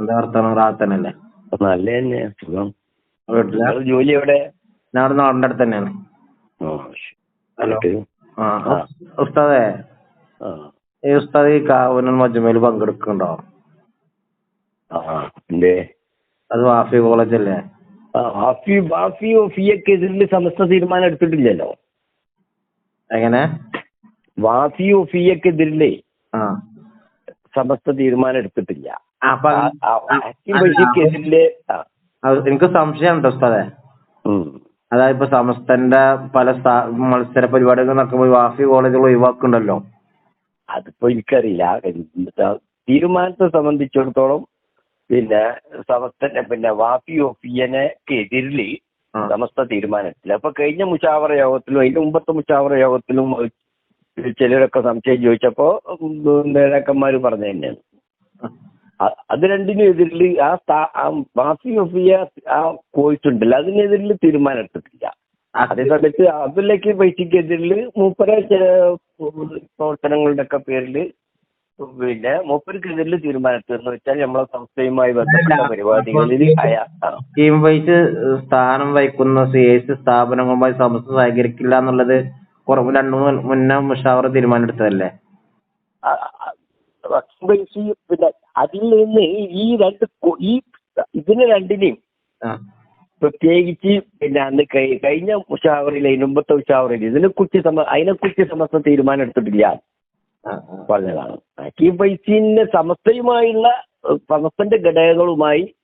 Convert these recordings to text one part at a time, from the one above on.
എന്താ വർത്താനം റാത്തനല്ലേ? നല്ല തന്നെ സുഖം. വീട്ടിലെ? നിങ്ങൾ ജോലി എവിടെ? ഞാൻ അവിടെ നാടിന്റെ അടുത്ത് തന്നെയാണ് ഹലോ. ആ. ഉസ്താദേ? ഈ ഉസ്താദ് ഈ കാവനൽ മജ്മയിൽ പങ്കെടുക്കുന്നുണ്ടോ? അത് വാഫി കോളേജ് അല്ലേ? ആ, വാഫി വാഫിയോ ഫിയൊക്കെ ഇതിൽ സമസ്ത തീരുമാനം എടുത്തിട്ടില്ലല്ലോ? എങ്ങനെ? വാഫിയോ ഫിയൊക്കെ സമസ്ത തീരുമാനം എടുത്തിട്ടില്ല. അത് എനിക്ക് സംശയം ഉണ്ട് ഉസ്താദേ. അതായത് ഇപ്പൊ സമസ്തന്റെ പല മത്സര പരിപാടികൾ നടക്കുമ്പോൾ വാഫി കോളേജുകൾ ഒഴിവാക്കുന്നുണ്ടല്ലോ. അതിപ്പോ എനിക്കറിയില്ല. തീരുമാനത്തെ സംബന്ധിച്ചിടത്തോളം പിന്നെ സമസ്തന്റെ പിന്നെ വാഫി ഒഫിയനെ എതിരിൽ സമസ്ത തീരുമാനത്തില്ല അപ്പൊ കഴിഞ്ഞ മുഷാവറ യോഗത്തിലും അതിന്റെ മുമ്പത്തെ മുഷാവറ യോഗത്തിലും ചിലരൊക്കെ സംശയം ചോദിച്ചപ്പോ നേതാക്കന്മാര് പറഞ്ഞു തന്നെയാണ്. അത് രണ്ടിനും എതിരിൽ ആ സ്ഥാ- വാഫി ഒഫിയ ആ പോയിട്ടുണ്ടല്ലോ. അതിനെതിരിൽ തീരുമാനം എടുത്തിട്ടില്ല. അതേ സമയത്ത് അബ്ദുല്ലക്ക് പൈസക്കെതിരിൽ മൂപ്പര പ്രവർത്തനങ്ങളുടെ ഒക്കെ പേരിൽ പിന്നെ മൂപ്പർക്കെതിരിൽ തീരുമാനത്തെന്ന് വെച്ചാൽ നമ്മളെ സംസ്ഥയുമായി ബന്ധപ്പെട്ട പരിപാടികളിൽ. ടീം വൈസ് സ്ഥാനം വഹിക്കുന്ന സി എസ് സ്ഥാപനങ്ങളുമായി സമസ്ത സഹകരിക്കില്ല എന്നുള്ളത് കുറവ് രണ്ടു മൂന്ന് മുന്നേ മുഷാവർ തീരുമാനം പൈസ പിന്നെ അതിൽ നിന്ന് ഈ രണ്ട് ഈ ഇതിന് രണ്ടിനെയും പ്രത്യേകിച്ച് പിന്നെ അന്ന് കഴി- കഴിഞ്ഞ മുഷാവറിൽ അതിന് മുമ്പത്തെ ഇതിനെ കുറിച്ച് അതിനെക്കുറിച്ച് സമസ്ത തീരുമാനം എടുത്തിട്ടില്ല. പറഞ്ഞതാണ്. അക്കീം വൈസിന്റെ സമസ്തയുമായുള്ള സമസ്തന്റെ ഘടകങ്ങളുമായി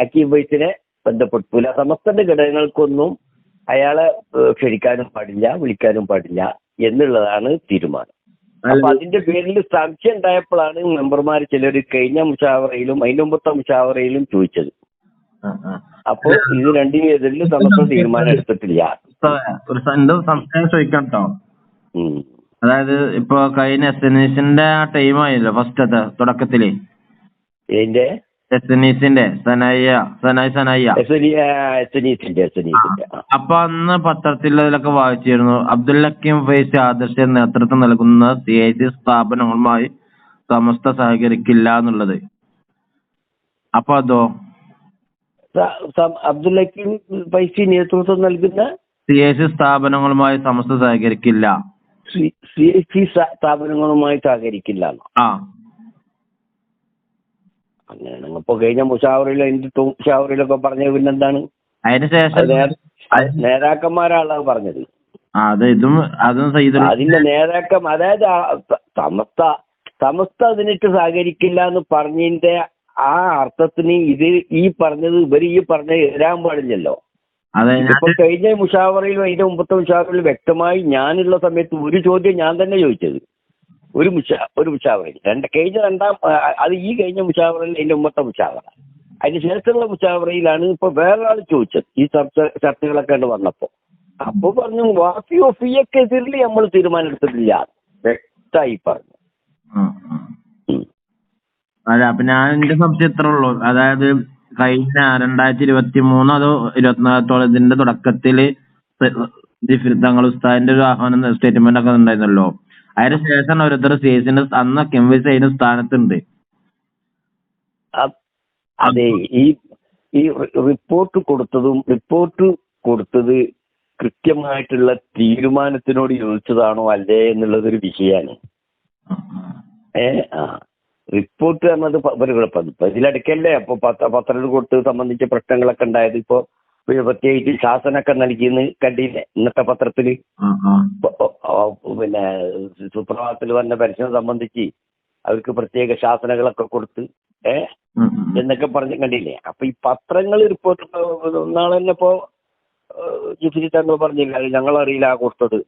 അക്കീം വൈസിനെ ബന്ധപ്പെടുത്തൂല. സമസ്തന്റെ ഘടകങ്ങൾക്കൊന്നും അയാളെ ക്ഷണിക്കാനും പാടില്ല വിളിക്കാനും പാടില്ല എന്നുള്ളതാണ് തീരുമാനം. അപ്പൊ അതിന്റെ പേരിൽ സംശയം ഉണ്ടായപ്പോഴാണ് മെമ്പർമാർ ചിലർ കഴിഞ്ഞ മുഷാവറയിലും അതിന്റെ മുമ്പത്തെ മുഷാവറയിലും ചോദിച്ചത്. അപ്പോൾ ഇത് രണ്ടിനും എതിരിൽ സമസ്ത തീരുമാനം എടുത്തിട്ടില്ല. ഒരു എന്തോ സംശയം ചോദിക്കാം കേട്ടോ അതായത് ഇപ്പൊ കഴിഞ്ഞ എസ് ആ ടൈം ആയല്ലോ ഫസ്റ്റത്തെ തുടക്കത്തിൽ. ഇതിന്റെ എസ് സനായ സനായ സനയ്യ. സനായ് സനയ്യ. അപ്പൊ അന്ന് പത്രത്തിൽ അതിലൊക്കെ വായിച്ചിരുന്നു. അബ്ദുൽ ഹക്കീം ഫൈസ് ആദർശ നേതൃത്വം നൽകുന്ന സി ഐ സി സ്ഥാപനങ്ങളുമായി സമസ്ത സഹകരിക്കില്ല എന്നുള്ളത്. അപ്പൊ അതോ? അബ്ദുൽ ഹക്കീം ഫൈസ് നേതൃത്വം നൽകുന്ന സി ഐ സി സ്ഥാപനങ്ങളുമായി സമസ്ത സഹകരിക്കില്ല. സി ഐ സി സ്ഥാപനങ്ങളുമായി സഹകരിക്കില്ല ആ. അങ്ങനെയാണ്. ഇപ്പൊ കഴിഞ്ഞ മുഷാവറിൽ എന്റെ മുഷാവറിലൊക്കെ പറഞ്ഞത് പിന്നെന്താണ്? അതിന് അത് ശേഷം നേ- അത് നേതാക്കന്മാരാണല്ലോ പറഞ്ഞത്. അത് ഇതും അതും അതിന്റെ നേതാക്കം അതായത് സമസ്ത സമസ്ത അതിനിട്ട് സഹകരിക്കില്ല എന്ന് പറഞ്ഞതിന്റെ ആ അർത്ഥത്തിന് ഇത് ഈ പറഞ്ഞത് ഇവർ ഈ പറഞ്ഞത് എതിരാൻ പാടില്ലല്ലോ. ഇപ്പൊ കഴിഞ്ഞ മുഷാവറയിലും അതിന്റെ മുമ്പത്തെ മുഷാവറയിലും വ്യക്തമായി ഞാനുള്ള സമയത്ത് ഒരു ചോദ്യം ഞാൻ തന്നെ ചോദിച്ചത്. ഒരു മുച്ച ഒരു മുഷാവറയിൽ രണ്ട് കഴിഞ്ഞ രണ്ടാം അത് ഈ കഴിഞ്ഞ മുഷാവറയിൽ അതിന്റെ മുമ്പത്തെ മുഷാവറ അതിന് ശേഷമുള്ള മുഷാവറയിലാണ് ഇപ്പൊ വേറൊരാൾ ചോദിച്ചത് ഈ ചർച്ച ചർച്ചകളൊക്കെ വന്നപ്പോ. അപ്പൊ പറഞ്ഞു വാഫി ഒഫിയൊക്കെ എതിരിൽ നമ്മൾ തീരുമാനം എടുത്തിട്ടില്ല വ്യക്തമായി പറഞ്ഞു. അതെ. അല്ല അപ്പൊ ഞാൻ എന്റെ സംശയം ഇത്രേ ഉള്ളൂ. അതായത് കഴിഞ്ഞ രണ്ടായിരത്തി ഇരുപത്തി മൂന്ന് അതോ ഇരുപത്തിനാലത്തോളം ഇതിന്റെ തുടക്കത്തിൽ തങ്ങൾ ഉസ്താദിന്റെ ഒരു ആഹ്വാനം സ്റ്റേറ്റ്മെന്റ് ഒക്കെ ഉണ്ടായിരുന്നല്ലോ. അതിന് ശേഷം ഓരോരുത്തർ സീസിന്റെ അന്ന് കെംവിസ് അതിന്റെ സ്ഥാനത്തുണ്ട്. അതെ ഈ ഈ റിപ്പോർട്ട് കൊടുത്തതും റിപ്പോർട്ട് കൊടുത്തത് കൃത്യമായിട്ടുള്ള തീരുമാനത്തിനോട് യോജിച്ചതാണോ അല്ലേ എന്നുള്ളത് ഒരു വിഷയമാണ് ഏ ആ റിപ്പോർട്ട് എന്നത് പ- ഒരു കുഴപ്പം ഇപ്പൊ ഇതിലടക്കല്ലേ? അപ്പൊ പത്ര പത്രം കൊടുത്ത് സംബന്ധിച്ച പ്രശ്നങ്ങളൊക്കെ ഉണ്ടായത്. ഇപ്പൊ പ്രത്യേകിച്ച് ശാസനൊക്കെ നൽകിയെന്ന് കണ്ടില്ലേ ഇന്നത്തെ പത്രത്തിൽ പിന്നെ സുപ്രഭാതത്തിൽ വന്ന പരസ്യം സംബന്ധിച്ച് അവർക്ക് പ്രത്യേക ശാസനകളൊക്കെ കൊടുത്ത് ഏ. എന്നൊക്കെ പറഞ്ഞ് കണ്ടില്ലേ? അപ്പൊ ഈ പത്രങ്ങൾ റിപ്പോർട്ട് നാളെ തന്നെ ഇപ്പോ ജിഫിരി തങ്ങൾ പറഞ്ഞില്ല അത് ഞങ്ങൾ അറിയില്ല കൊടുത്തത്.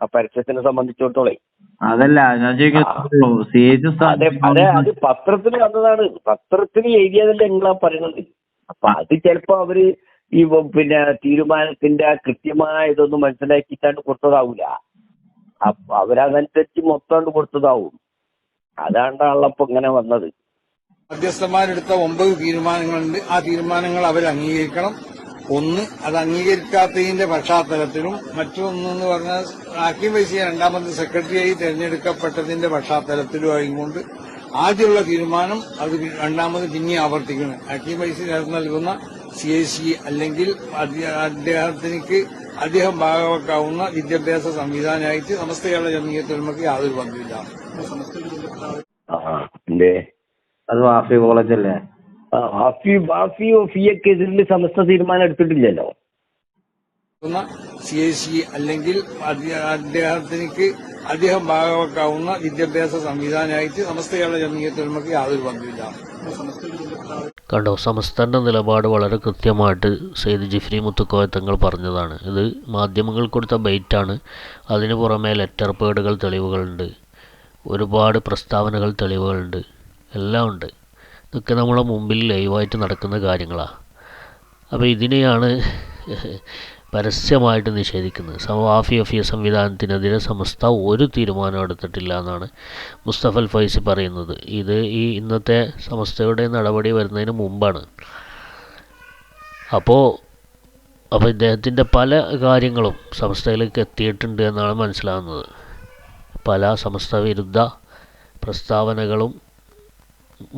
ആ പരസ്യത്തിനെ സംബന്ധിച്ചിടത്തോളം. അതല്ല അതെ അതെ അത് പത്രത്തിന് വന്നതാണ്. പത്രത്തിന് എഴുതിയതല്ലേ നിങ്ങളാ പറയുന്നത്. അപ്പൊ അത് ചിലപ്പോ അവർ ഈ പിന്നെ തീരുമാനത്തിന്റെ കൃത്യമായ ഇതൊന്നും മനസ്സിലാക്കിയിട്ടാണ് കൊടുത്തതാവൂല. അപ്പൊ അവരതനുസരിച്ച് മൊത്തം കൊടുത്തതാവും. അതാണ്ടാണല്ലോ ഇപ്പൊ ഇങ്ങനെ വന്നത്. മധ്യസ്ഥന്മാരെടുത്ത ഒമ്പത് തീരുമാനങ്ങളുണ്ട്. ആ തീരുമാനങ്ങൾ അവർ അംഗീകരിക്കണം. ഒന്ന് അത് അംഗീകരിക്കാത്തതിന്റെ പശ്ചാത്തലത്തിലും മറ്റൊന്നെന്ന് പറഞ്ഞാൽ ആക്കിം വൈസിയ രണ്ടാമത് സെക്രട്ടറിയായി തെരഞ്ഞെടുക്കപ്പെട്ടതിന്റെ പശ്ചാത്തലത്തിലും ആയിക്കൊണ്ട് ആദ്യമുള്ള തീരുമാനം അത് രണ്ടാമത് പിന്നെ ആവർത്തിക്കുന്നത് ഹക്കീം വൈസി നൽകുന്ന സി എ സി അല്ലെങ്കിൽ അദ്ദേഹത്തിന് അദ്ദേഹത്തിനിക്ക് അദ്ദേഹം ഭാഗമാക്കാവുന്ന വിദ്യാഭ്യാസ സംവിധാനമായിട്ട് സമസ്ത കേരള ജമീയത്തുൽമക്ക് യാതൊരു ബന്ധമില്ല ആ എന്തേ അത് വാഫി കോളേജ് അല്ലേ? വാഫി വാഫിയോ ഫിയൊക്കെ ഇതിൽ സമസ്ത തീരുമാനം എടുത്തിട്ടില്ലല്ലോ? സി എ സി അല്ലെങ്കിൽ അദ്ദേഹത്തിന് അദ്ദേഹത്തിനിക്ക് അദ്ദേഹം ഭാഗമാക്കാവുന്ന വിദ്യാഭ്യാസ സംവിധാനമായിട്ട് സമസ്ത കേരള ജമീയത്തുൽമക്ക് യാതൊരു ബന്ധമില്ല കണ്ടോ സമസ്തന്റെ നിലപാട് വളരെ കൃത്യമായിട്ട് സെയ്ദ് ജിഫ്രി മുത്തുക്കോയ തങ്ങൾ പറഞ്ഞതാണ്. ഇത് മാധ്യമങ്ങൾ കൊടുത്ത ബൈറ്റാണ്. അതിന് പുറമെ ലെറ്റർ പേഡുകൾ തെളിവുകളുണ്ട്. ഒരുപാട് പ്രസ്താവനകൾ തെളിവുകളുണ്ട്. എല്ലാം ഉണ്ട്. ഇതൊക്കെ നമ്മളെ മുമ്പിൽ ലൈവായിട്ട് നടക്കുന്ന കാര്യങ്ങളാണ് അപ്പോൾ ഇതിനെയാണ് പരസ്യമായിട്ട് നിഷേധിക്കുന്നത്. സവാഫി അഫിയ സംവിധാനത്തിനെതിരെ സമസ്ത ഒരു തീരുമാനം എടുത്തിട്ടില്ല എന്നാണ് മുസ്തഫൽ ഫൈസി പറയുന്നത്. ഇത് ഈ ഇന്നത്തെ സമസ്തയുടെ നടപടി വരുന്നതിന് മുമ്പാണ്. അപ്പോൾ അപ്പോൾ ഇദ്ദേഹത്തിന്റെ പല കാര്യങ്ങളും സമസ്തയിലേക്ക് എത്തിയിട്ടുണ്ട് എന്നാണ് മനസ്സിലാകുന്നത്. പല സമസ്ത വിരുദ്ധ പ്രസ്താവനകളും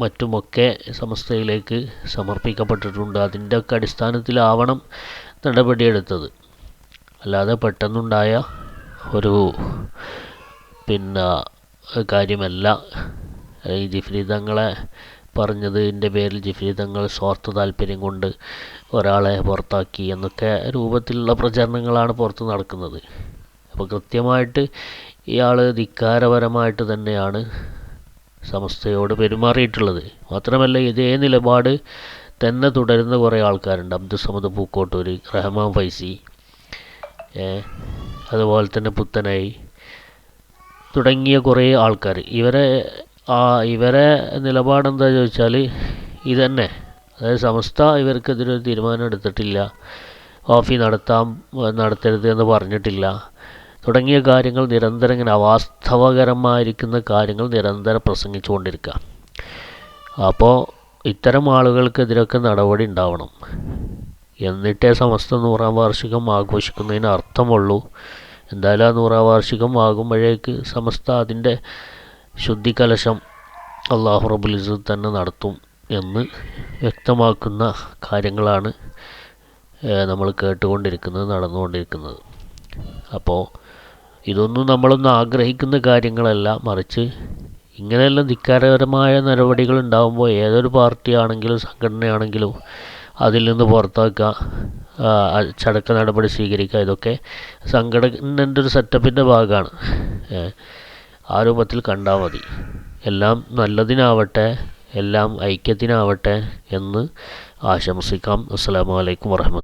മറ്റുമൊക്കെ സമസ്തയിലേക്ക് സമർപ്പിക്കപ്പെട്ടിട്ടുണ്ട്. അതിന്റെയൊക്കെ അടിസ്ഥാനത്തിലാവണം നടപടിയെടുത്തത്. അല്ലാതെ പെട്ടെന്നുണ്ടായ ഒരു പിന്നെ കാര്യമല്ല. ഈ ജിഫ്രി തങ്ങളെ പറഞ്ഞതിന്റെ പേരിൽ ജിഫ്രി തങ്ങൾ സ്വാർത്ഥ താല്പര്യം കൊണ്ട് ഒരാളെ പുറത്താക്കി എന്നൊക്കെ രൂപത്തിലുള്ള പ്രചരണങ്ങളാണ് പുറത്ത് നടക്കുന്നത്. അപ്പോൾ കൃത്യമായിട്ട് ഇയാൾ ധിക്കാരപരമായിട്ട് തന്നെയാണ് സമസ്തയോട് പെരുമാറിയിട്ടുള്ളത്. മാത്രമല്ല ഇതേ നിലപാട് തന്നെ തുടരുന്ന കുറേ ആൾക്കാരുണ്ട്. അബ്ദുസമദ് പൂക്കോട്ടൂർ റഹ്മാൻ ഫൈസി അതുപോലെ തന്നെ പുത്തനായി തുടങ്ങിയ കുറേ ആൾക്കാർ ഇവരെ ആ ഇവരെ നിലപാടെന്താ ചോദിച്ചാൽ ഇതന്നെ. അതായത് സമസ്ത ഇവർക്കെതിരെ ഒരു തീരുമാനം എടുത്തിട്ടില്ല. ഓഫി നടത്താം നടത്തരുത് എന്ന് പറഞ്ഞിട്ടില്ല. തുടങ്ങിയ കാര്യങ്ങൾ നിരന്തരം ഇങ്ങനെ അവാസ്തവകരമായിരിക്കുന്ന കാര്യങ്ങൾ നിരന്തരം പ്രസംഗിച്ചുകൊണ്ടിരിക്കുക അപ്പോൾ ഇത്തരം ആളുകൾക്കെതിരൊക്കെ നടപടി ഉണ്ടാവണം. എന്നിട്ടേ സമസ്ത നൂറാം വാർഷികം ആഘോഷിക്കുന്നതിന് അർത്ഥമുള്ളൂ. എന്തായാലും ആ നൂറാം വാർഷികം ആകുമ്പോഴേക്ക് സമസ്ത അതിന്റെ ശുദ്ധികലശം അള്ളാഹു ഇസ്സത്ത് തന്നെ നടത്തും എന്ന് വ്യക്തമാക്കുന്ന കാര്യങ്ങളാണ് നമ്മൾ കേട്ടുകൊണ്ടിരിക്കുന്നത് നടന്നുകൊണ്ടിരിക്കുന്നത്. അപ്പോൾ ഇതൊന്നും നമ്മളൊന്നും ആഗ്രഹിക്കുന്ന കാര്യങ്ങളല്ല. മറിച്ച് ഇങ്ങനെയെല്ലാം ധിക്കാരപരമായ നടപടികൾ ഉണ്ടാകുമ്പോൾ ഏതൊരു പാർട്ടിയാണെങ്കിലും സംഘടനയാണെങ്കിലും അതിൽ നിന്ന് പുറത്താക്കുക ചടക്ക നടപടി സ്വീകരിക്കുക ഇതൊക്കെ സംഘടനന്റെ ഒരു സെറ്റപ്പിന്റെ ഭാഗമാണ്. ആ രൂപത്തിൽ കണ്ടാൽ മതി. എല്ലാം നല്ലതിനാവട്ടെ എല്ലാം ഐക്യത്തിനാവട്ടെ എന്ന് ആശംസിക്കാം. അസ്സാം വലൈക്കും വർഹമത്ത്